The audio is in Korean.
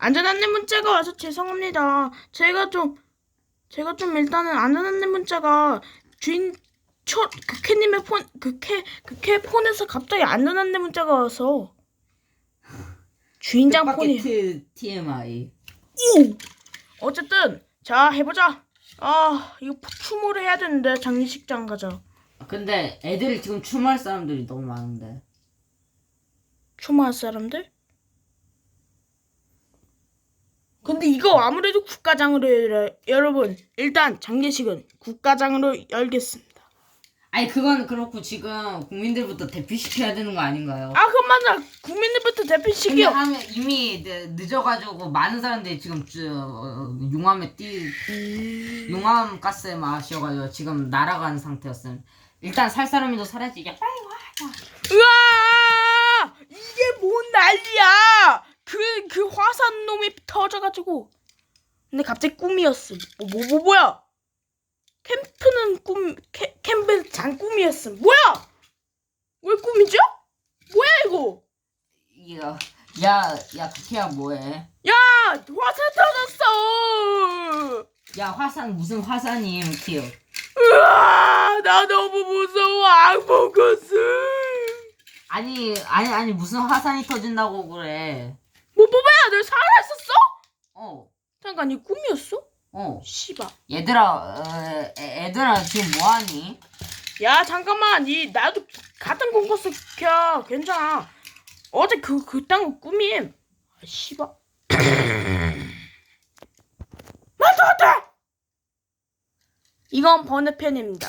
안전안내 문자가 와서 죄송합니다. 제가 좀 제가 좀 일단은 안전안내 문자가 주인 초그 캐님의 폰그캐그캐 폰에서 갑자기 안전안내 문자가 와서 주인장 폰이 팟캐스트 TMI. 오! 어쨌든 자 해보자. 아 이거 추모를 해야 되는데 장례식장 가자. 근데 애들이 지금 추모할 사람들이 너무 많은데. 추모할 사람들? 근데 이거 아무래도 국가장으로 해야 여러분 일단 장례식은 국가장으로 열겠습니다. 아니 그건 그렇고 지금 국민들부터 대피시켜야 되는 거 아닌가요? 아 그럼 맞아 국민들부터 근데 대피시키요. 하면 이미 늦- 늦어가지고 많은 사람들이 지금 저, 어, 용암에 뛰 용암 가스에 마셔가지고 지금 날아간 상태였음. 일단 살 사람이도 살아야지. 야 빨리 와. 으아! 이게 뭔 난리야! 그, 그 화산 놈이 터져가지고. 근데 갑자기 꿈이었음. 뭐, 뭐, 뭐, 뭐야? 캠프는 꿈, 캠, 캠프 장꿈이었음. 뭐야? 왜 꿈이죠? 뭐야, 이거? 야, 야, 야, 그케야 뭐해? 야! 화산 터졌어! 야, 화산 무슨 화산이에요, 키요? 으아! 나 너무 무서워. 악몽 꿨음. 아니, 아니, 아니 무슨 화산이 터진다고 그래? 뭐, 뭐야? 너 살아있었어? 어, 잠깐, 이 꿈이었어? 어, 씨발. 얘들아, 어, 애, 애들아 지금 뭐하니? 야 잠깐만 이 나도 같은 공커스 켜 괜찮아 어제 그 그딴 거 꿈임 아, 씨발 맞다 맞다 이건 번외편입니다